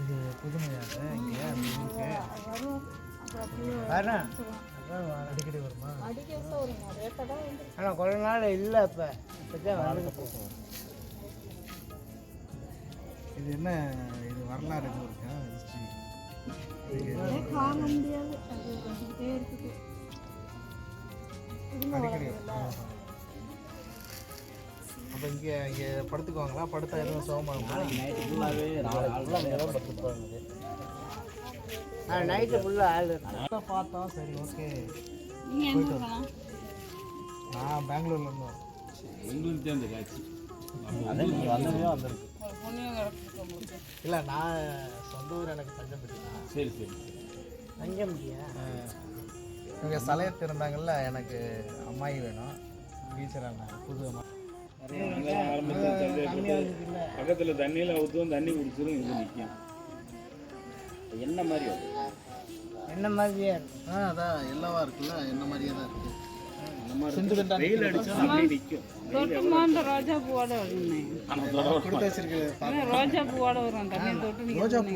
இது புதுமையாக இங்கே வரேன் அடிக்கடி வருமா ஆனால் கொஞ்ச நாள் இல்லை இப்போ வாழ்க்கை போகும் இது என்ன இது வரலாறு இருக்கா ஹிஸ்ட்ரி காண முடியாது வளருதுல்ல. அப்போ இங்கே இங்கே படுத்துக்குவாங்களா? படுத்தா எதுவும் சோகமாக ஆ நைட்டு ஃபுல்லாக ஆள் பார்த்தோம் சரி ஓகே நான் பெங்களூர்ல இருந்து வரேன் எங்களுக்கு சேர்ந்த காட்சி இல்லை நான் சொந்த ஊர் எனக்கு தஞ்சம்பட்டி சரி சரி. தங்க இவங்க சலையத்து இருந்தாங்கல்ல எனக்கு அம்மாயி வேணும். டீச்சர் அண்ணா புது அம்மா. பக்கத்துல தண்ணியில ஊற்றுவோம் தண்ணி குடிச்சிடும் இது நிற்கும் என்ன மாதிரி வரும் என்ன மாதிரியே? இருக்கும் ஆ அதான் எல்லாவா இருக்குல்ல என்ன மாதிரியே தான் இருக்கு. ரோஜா பூவோட ஆனா ரோஜா பூவோட வரும் தண்ணி தொட்டு ரோஜா பூ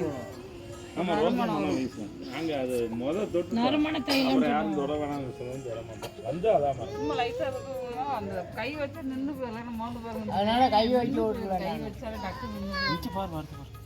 ஆமா மனம் வீசும் நாங்க அது முத தொட்டு நறுமண தைலம் அப்புறம் யாரும் தொட வேணாம்னு சொல்லுவோம் தொட மாட்டோம். வந்து அதான் மரம். சும்மா லைட்டா இருக்கும் அந்த கை வச்சு நின்று போயிடலாம் மோந்து பாருங்க அதனால கை வச்சு கை வச்சாலே டக்கு நின்று பாரு வார்த்தை பாரு.